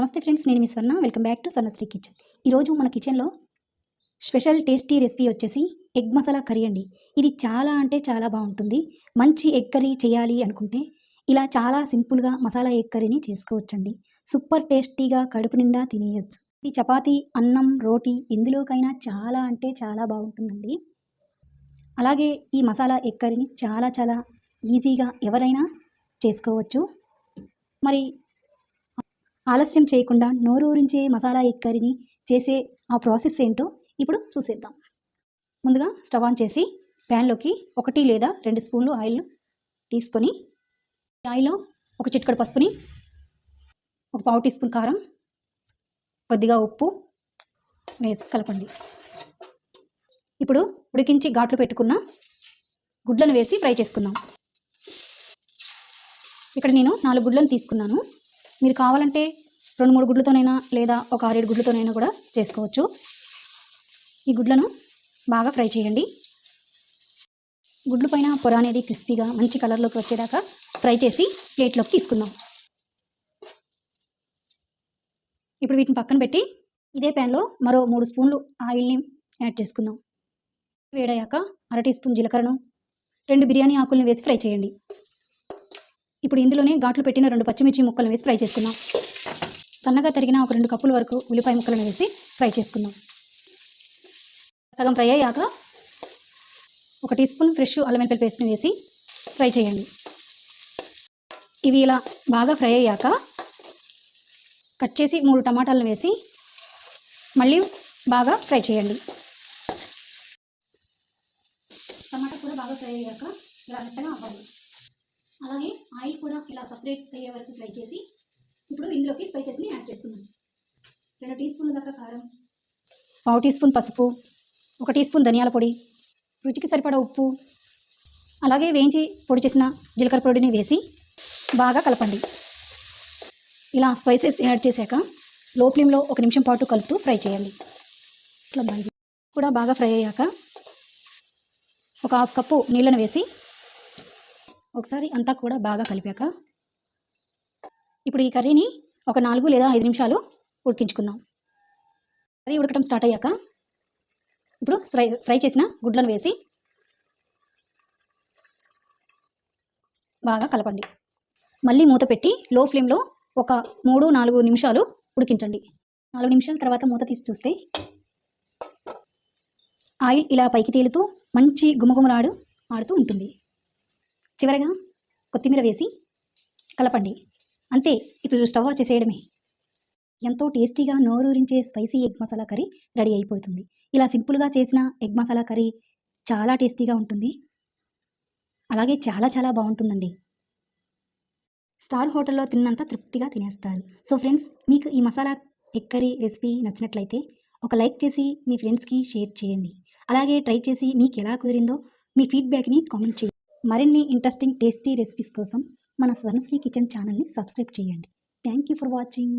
నమస్తే ఫ్రెండ్స్ నేను మీ Swarna. Welcome back to Swarnasri kitchen. ఈరోజు మన కిచెన్లో స్పెషల్ టేస్టీ రెసిపీ వచ్చేసి ఎగ్ మసాలా కర్రీ అండి. ఇది చాలా అంటే చాలా బాగుంటుంది. మంచి ఎగ్ కర్రీ చేయాలి అనుకుంటే ఇలా చాలా సింపుల్గా మసాలా ఎగ్ కర్రీని చేసుకోవచ్చండి. సూపర్ టేస్టీగా కడుపు నిండా తినేయచ్చు. ఇది చపాతీ అన్నం రోటీ ఎందులోకైనా చాలా అంటే చాలా బాగుంటుందండి. అలాగే ఈ మసాలా ఎగ్ కర్రీని చాలా చాలా ఈజీగా ఎవరైనా చేసుకోవచ్చు. మరి ఆలస్యం చేయకుండా నోరూరించే మసాలా ఎక్కరిని చేసే ఆ ప్రాసెస్ ఏంటో ఇప్పుడు చూసేద్దాం. ముందుగా స్టవ్ ఆన్ చేసి ప్యాన్లోకి ఒకటి లేదా రెండు స్పూన్లు ఆయిల్ తీసుకొని ఆయిల్లో ఒక చిటికడు పసుపుని ఒక పావు టీ స్పూన్ కారం కొద్దిగా ఉప్పు వేసి కలపండి. ఇప్పుడు ఉడికించి ఘాట్లు పెట్టుకున్న గుడ్లను వేసి ఫ్రై చేసుకుందాం. ఇక్కడ నేను నాలుగు గుడ్లను తీసుకున్నాను. మీరు కావాలంటే రెండు మూడు గుడ్లతోనైనా లేదా ఒక ఆరేడు గుడ్లతోనైనా కూడా చేసుకోవచ్చు. ఈ గుడ్లను బాగా ఫ్రై చేయండి. గుడ్ల పైన పొర అనేది క్రిస్పీగా మంచి కలర్లోకి వచ్చేదాకా ఫ్రై చేసి ప్లేట్లోకి తీసుకుందాం. ఇప్పుడు వీటిని పక్కన పెట్టి ఇదే ప్యాన్లో మరో మూడు స్పూన్లు ఆయిల్ని యాడ్ చేసుకుందాం. వేడయ్యాక అర టీ స్పూన్ జీలకర్రను రెండు బిర్యానీ ఆకుల్ని వేసి ఫ్రై చేయండి. ఇప్పుడు ఇందులోనే ఘాట్లు పెట్టిన రెండు పచ్చిమిర్చి ముక్కలను వేసి ఫ్రై చేసుకుందాం. సన్నగా తరిగిన ఒక రెండు కప్పుల వరకు ఉల్లిపాయ ముక్కలను వేసి ఫ్రై చేసుకుందాం. సగం ఫ్రై అయ్యాక ఒక టీ స్పూన్ ఫ్రెష్ అల్లం వెల్లుల్లి పేస్ట్ని వేసి ఫ్రై చేయండి. ఇవి ఇలా బాగా ఫ్రై అయ్యాక కట్ చేసి మూడు టమాటాలను వేసి మళ్ళీ బాగా ఫ్రై చేయండి. టమాటా కూడా బాగా ఫ్రై అయ్యాక ఇలా మెత్తగా అవ్వాలి. అలాగే ఆయిల్ కూడా ఇలా సపరేట్ అయ్యే వరకు ఫ్రై చేసి ఇప్పుడు ఇందులోకి స్పైసెస్ని యాడ్ చేసుకుందాం. రెండు టీ స్పూన్ల దాకా కారం పావు టీ స్పూన్ పసుపు ఒక టీ స్పూన్ ధనియాల పొడి రుచికి సరిపడా ఉప్పు అలాగే వేయించి పొడి చేసిన జీలకర్ర పొడిని వేసి బాగా కలపండి. ఇలా స్పైసెస్ యాడ్ చేశాక లో ఫ్లేమ్లో ఒక నిమిషం పాటు కలుపుతూ ఫ్రై చేయండి. ఇట్లా బాగా కూడా బాగా ఫ్రై అయ్యాక ఒక హాఫ్ కప్పు నీళ్ళను వేసి ఒకసారి అంతా కూడా బాగా కలిపాక ఇప్పుడు ఈ కర్రీని ఒక నాలుగు లేదా ఐదు నిమిషాలు ఉడికించుకుందాం. కర్రీ ఉడకటం స్టార్ట్ అయ్యాక ఇప్పుడు ఫ్రై ఫ్రై చేసిన గుడ్లను వేసి బాగా కలపండి. మళ్ళీ మూత పెట్టి లో ఫ్లేమ్లో ఒక మూడు నాలుగు నిమిషాలు ఉడికించండి. నాలుగు నిమిషాల తర్వాత మూత తీసి చూస్తే ఆయిల్ ఇలా పైకి తేలుతూ మంచి గుమగుమలాడు ఆడుతూ ఉంటుంది. చివరగా కొత్తిమీర వేసి కలపండి. అంతే ఇప్పుడు స్టవ్ ఆఫ్ చేసేయడమే. ఎంతో టేస్టీగా నోరూరించే spicy egg masala curry ready అయిపోతుంది. ఇలా సింపుల్గా చేసిన ఎగ్ మసాలా కర్రీ చాలా టేస్టీగా ఉంటుంది. అలాగే చాలా చాలా బాగుంటుందండి. స్టార్ హోటల్లో తిన్నంత తృప్తిగా తినేస్తారు. సో ఫ్రెండ్స్ మీకు ఈ మసాలా ఎగ్ కర్రీ రెసిపీ నచ్చినట్లయితే ఒక లైక్ చేసి మీ ఫ్రెండ్స్కి షేర్ చేయండి. అలాగే ట్రై చేసి మీకు ఎలా కుదిరిందో మీ ఫీడ్బ్యాక్ని కామెంట్ చేయండి. మరిన్ని ఇంట్రెస్టింగ్ టేస్టీ రెసిపీస్ కోసం మన స్వర్ణశ్రీ కిచెన్ ఛానల్ని సబ్స్క్రైబ్ చేయండి. Thank you for watching